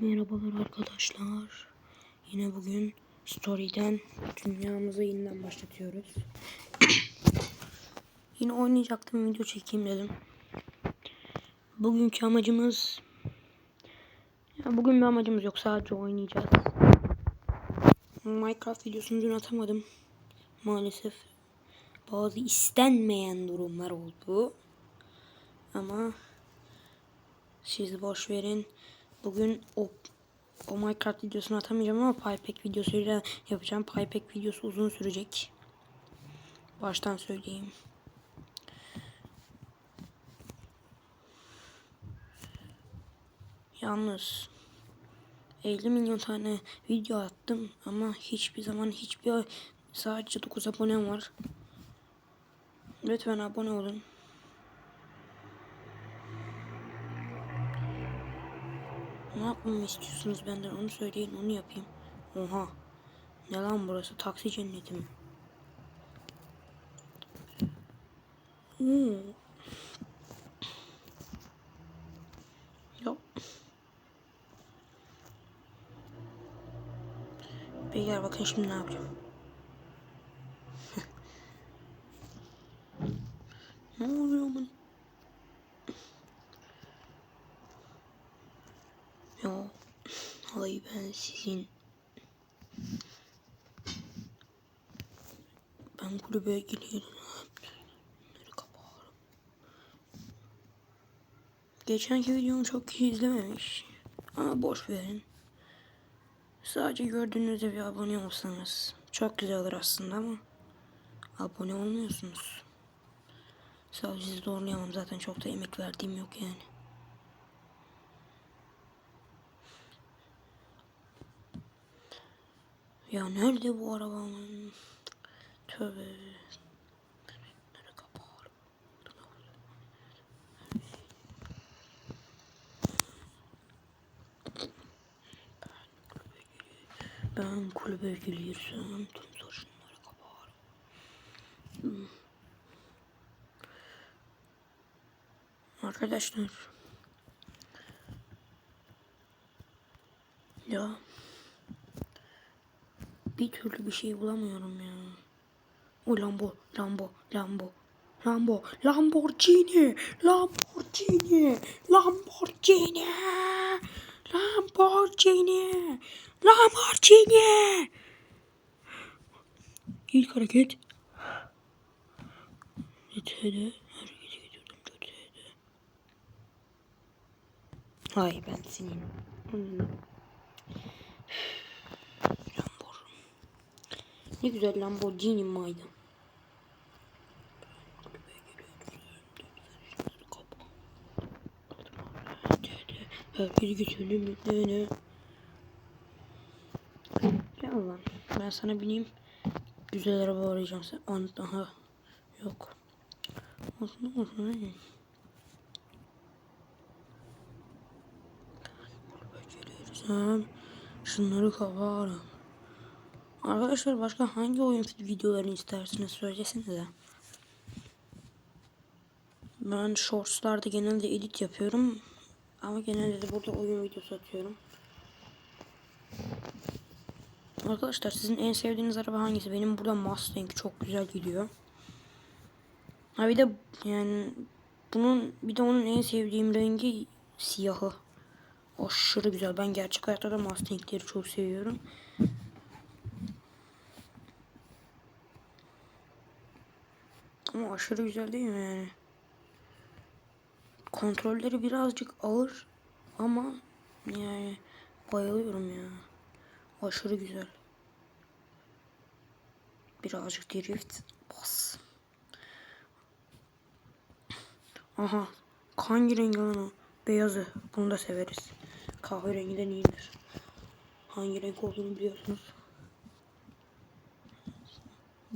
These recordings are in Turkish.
Merhabalar arkadaşlar. Yine bugün Story'den dünyamızı yeniden başlatıyoruz. Yine oynayacaktım video çekeyim dedim. Bugünkü amacımız ya bugün bir amacımız yok sadece oynayacağız. Minecraft videosunu dün atamadım. Maalesef bazı istenmeyen durumlar oldu. Ama siz boş verin. Bugün o o Minecraft videosunu atamayacağım ama Paypack videosuyla yapacağım. Paypack videosu uzun sürecek. Baştan söyleyeyim. Yalnız 50 milyon tane video attım ama hiçbir zaman hiçbir sadece 9 abonem var. Lütfen abone olun. Ne yapmamı istiyorsunuz benden onu söyleyin onu yapayım. Oha. Ne lan burası taksi cenneti mi? Hmm. Yok. Beyler bakın şimdi ne yapacağım. ne oluyor bana? Ya hayır ben sizin ben kulübe geliyorum. Geçenki videomu çok kişi izlememiş. Ama boş verin. Sadece gördüğünüzde bir abone olsanız çok güzel olur aslında ama abone olmuyorsunuz. Sadece zorlayamam zaten çok da emek verdiğim yok yani. Ya nerede bu arabanın? Tövbe. Ben kulübe gelirsem tüm sarışınları kapar. Hmm. Arkadaşlar. Ya bir türlü bir şey bulamıyorum ya. O Lambo, Lambo, Lambo. Lambo, Lamborghini, Lamborghini, Lamborghini, Lamborghini, Lamborghini. İlk hareket. Yeterli. Hareketi getirdim. Yeterli. Hay ben senin. Hmm. Lambo. Ne güzel Lamborghini maydı. Herkes götürdü ne Ya Allah ben sana bineyim. Güzel araba arayacağım sen. An aha yok. Olsun olsun. şunları kavarım. Arkadaşlar başka hangi oyun videolarını istersiniz söylesenize. Ben shortslarda genelde edit yapıyorum. Ama genelde de burada oyun videosu atıyorum. Arkadaşlar sizin en sevdiğiniz araba hangisi? Benim burada Mustang çok güzel gidiyor. Ha bir de yani bunun bir de onun en sevdiğim rengi siyahı. Aşırı güzel. Ben gerçek hayatta da Mustang'leri çok seviyorum. Aşırı güzel değil mi yani? Kontrolleri birazcık ağır ama yani bayılıyorum ya. Aşırı güzel. Birazcık drift bas. Aha. Hangi rengi lan? Beyazı. Bunu da severiz. Kahverengiden iyidir. Hangi renk olduğunu biliyorsunuz.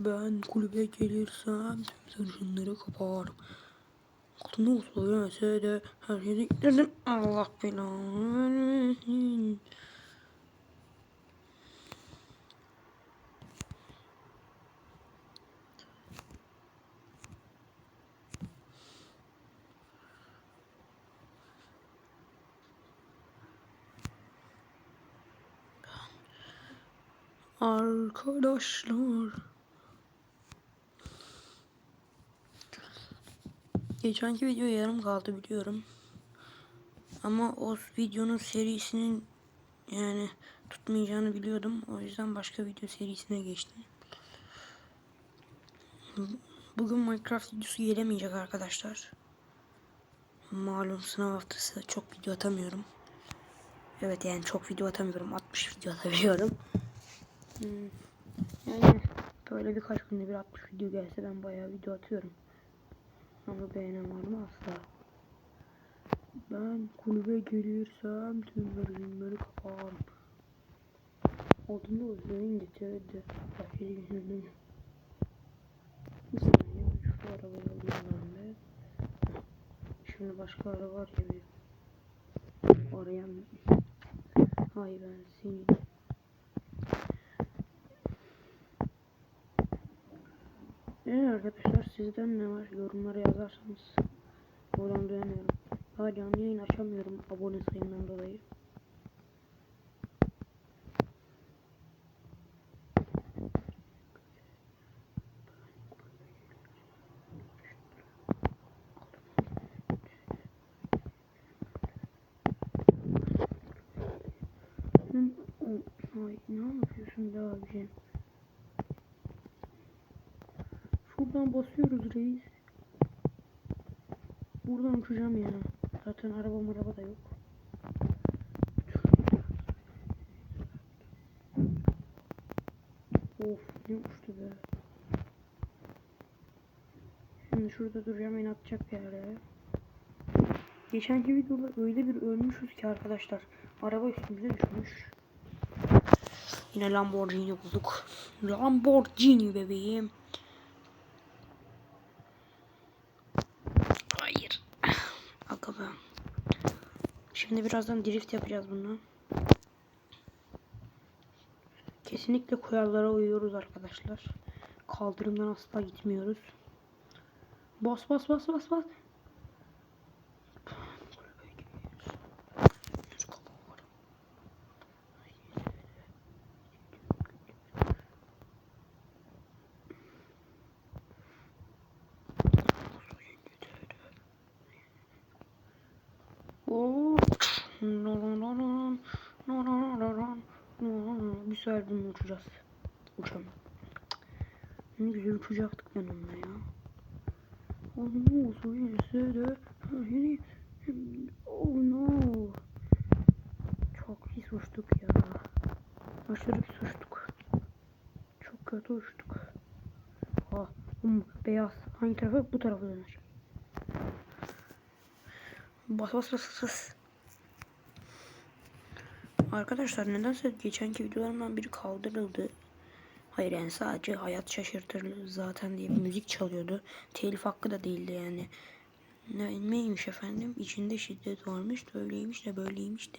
Ben kulübe gelirsem tüm sarışınları kaparım. Kutunu söylese de her yere giderdim. Allah belanı. Arkadaşlar Geçenki video yarım kaldı biliyorum. Ama o videonun serisinin yani tutmayacağını biliyordum. O yüzden başka video serisine geçtim. Bugün Minecraft videosu gelemeyecek arkadaşlar. Malum sınav haftası çok video atamıyorum. Evet yani çok video atamıyorum. 60 video atabiliyorum. Hmm. Yani böyle birkaç günde bir 60 video gelse ben bayağı video atıyorum. Var mı asla. Ben kulübe gelirsem tüm bölümleri kaparım. Altında uzayın getirdi. Başarı gününün. Bir saniye şu arabayı alayım ben. Şimdi başka araba bir. Arayan. Hay ben seni. Evet arkadaşlar sizden ne var yorumlara yazarsanız oradan duyamıyorum. Daha canlı yayın açamıyorum abone sayımdan dolayı. Ay ne yapıyorsun be abicim? Şuradan basıyoruz reis. Buradan uçacağım ya. Zaten araba araba da yok. Of ne uçtu be. Şimdi şurada duracağım beni atacak bir yere. Geçenki videoda öyle bir ölmüşüz ki arkadaşlar. Araba üstümüze düşmüş. Yine Lamborghini bulduk. Lamborghini bebeğim. Hayır. Aga be. Şimdi birazdan drift yapacağız bunu. Kesinlikle kurallara uyuyoruz arkadaşlar. Kaldırımdan asla gitmiyoruz. Bas bas bas bas bas. Oo. Bir sefer bunu uçacağız. Uçalım. Ne güzel uçacaktık ben onunla ya. Onun olsun ise de oh no. Çok pis uçtuk ya. Aşırı pis uçtuk. Çok kötü uçtuk. Ah, um, beyaz. Hangi tarafa? Bu tarafa döner. Bas bas bas bas. Arkadaşlar nedense geçenki videolarımdan biri kaldırıldı. Hayır yani sadece hayat şaşırtır zaten diye bir müzik çalıyordu. Telif hakkı da değildi yani. Ne, neymiş efendim? İçinde şiddet varmış, öyleymiş de böyleymiş de.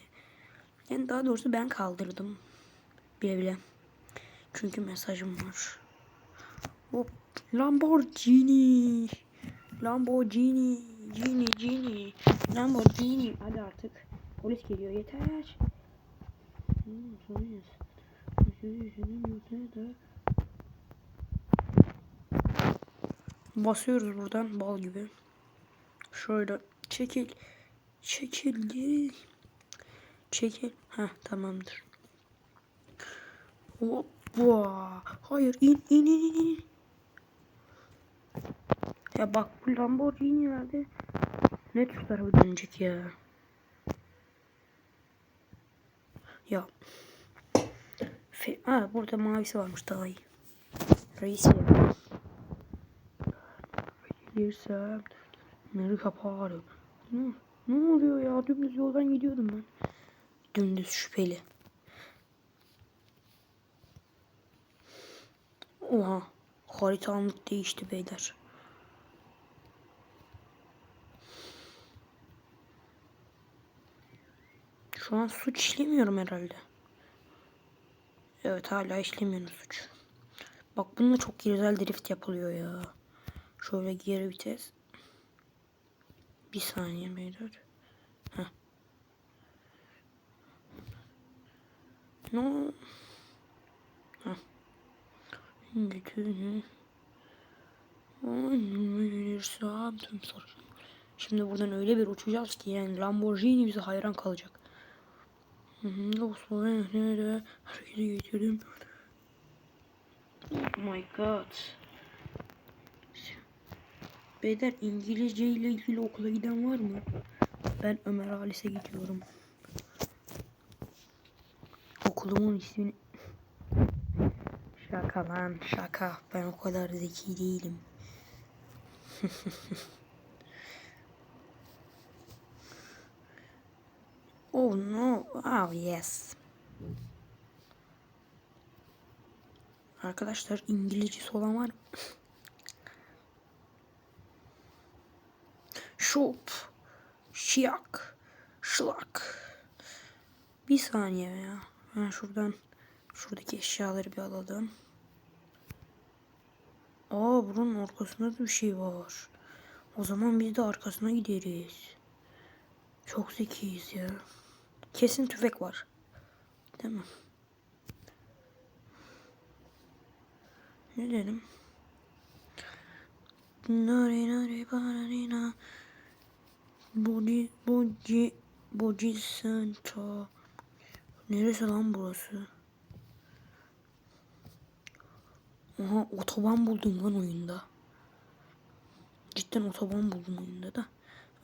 Yani daha doğrusu ben kaldırdım. Bile bile. Çünkü mesajım var. Hop. Lamborghini. Lamborghini. Gini Gini. Lamborghini. Hadi artık. Polis geliyor yeter. Hmm, polis. Basıyoruz buradan bal gibi. Şöyle çekil. Çekil geri. Çekil. Ha tamamdır. Hoppa. Hayır in in in in. Ya bak bu Lamborghini nerede? Ne şu tarafa dönecek ya. Ya. Ha burada mavisi varmış daha iyi. Reis ya. Gelirsem Neri kaparım. Ne, ne oluyor ya? Dümdüz yoldan gidiyordum ben. Dümdüz şüpheli. Oha. Harita anlık değişti beyler. Şu an suç işlemiyorum herhalde. Evet hala işlemiyorum suç. Bak bununla çok güzel drift yapılıyor ya. Şöyle geri vites. Bir saniye beyler. Heh. No. Şimdi buradan öyle bir uçacağız ki yani Lamborghini bize hayran kalacak. Hı, Osmanlı'da harekete getirdim. Oh my god. Beyler İngilizce ile ilgili okula giden var mı? Ben Ömer Halis'e gidiyorum. Okulumun ismini... Şaka lan şaka. Ben o kadar zeki değilim. oh no. Oh yes. Arkadaşlar İngilizcesi olan var mı? Şop. Şiyak. Şlak. Bir saniye ya. Ben şuradan şuradaki eşyaları bir alalım. Aa buranın arkasında da bir şey var. O zaman biz de arkasına gideriz. Çok zekiyiz ya. Kesin tüfek var. Mi? Ne dedim? Nare nare bararina Boji Boji Boji Center Neresi lan burası? Aha otoban buldum lan oyunda. Cidden otoban buldum oyunda da.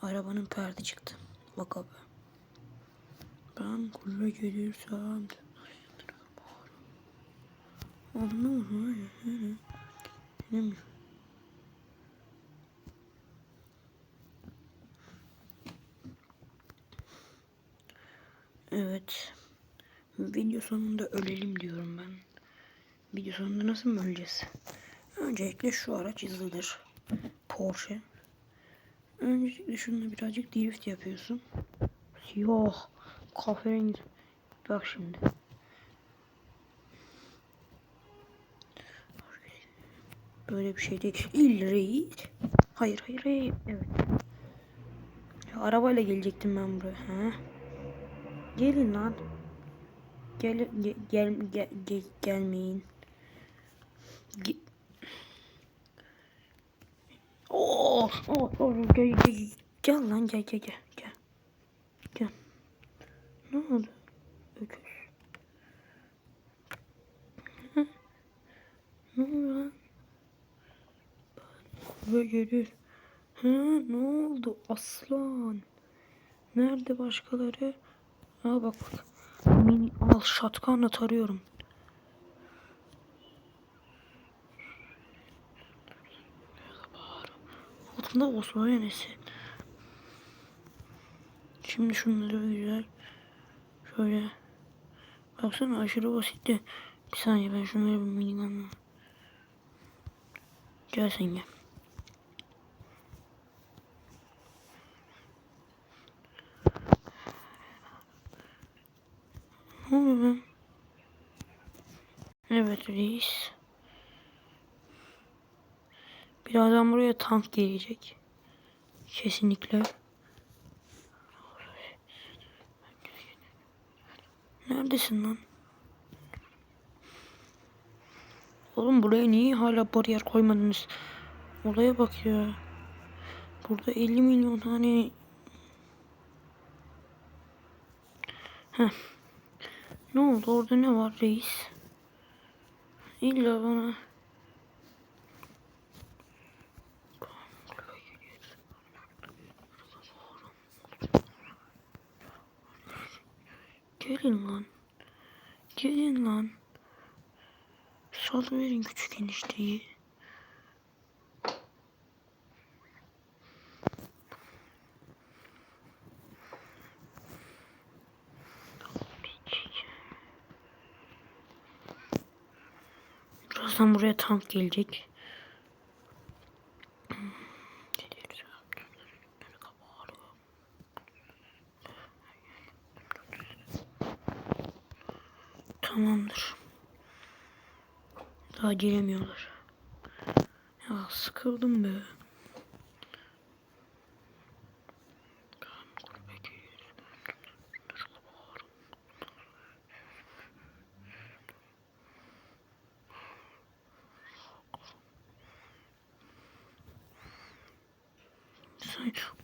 Arabanın perde çıktı. Bak abi. Ben kule gelirsem. Anlıyorum. Benim Evet. Video sonunda ölelim diyorum ben. Video sonunda nasıl mı öleceğiz? Öncelikle şu araç hızlıdır. Porsche. Öncelikle şununla birazcık drift yapıyorsun. Siyah. Kahverengi. Bak şimdi. Böyle bir şey değil. İlreyi. Hayır hayır hayır. Evet. Ya, arabayla gelecektim ben buraya. Ha? Gelin lan. Gel gel gel, gel, gel gelmeyin. Ge oh, oh, oh, gel, gel, gel lan gel gel gel gel. Gel. Ne oldu? Öküz. Ne oldu lan? Ve gelir. Hı, ne oldu aslan? Nerede başkaları? Bak bak. Mini al şatkanla tarıyorum. Altında Osman yenesi. Şimdi şunları güzel. Şöyle. Baksana aşırı basitti. Bir saniye ben şunları bir minigunla. Gel sen gel. Ne oluyor lan? Evet reis. Birazdan buraya tank gelecek. Kesinlikle. Neredesin lan? Oğlum buraya niye hala bariyer koymadınız? Olaya bak ya. Burada 50 milyon tane... Heh. Ne oldu orada ne var reis? İlla bana... Gelin lan. Gelin lan. Salıverin küçük enişteyi. Birazdan buraya tank gelecek. Tamamdır. Daha gelemiyorlar. Ya sıkıldım be.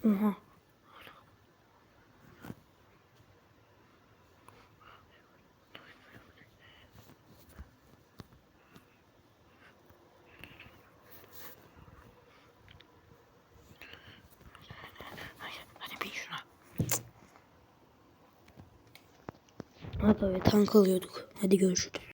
Oha. Be tank alıyorduk. Hadi görüşürüz.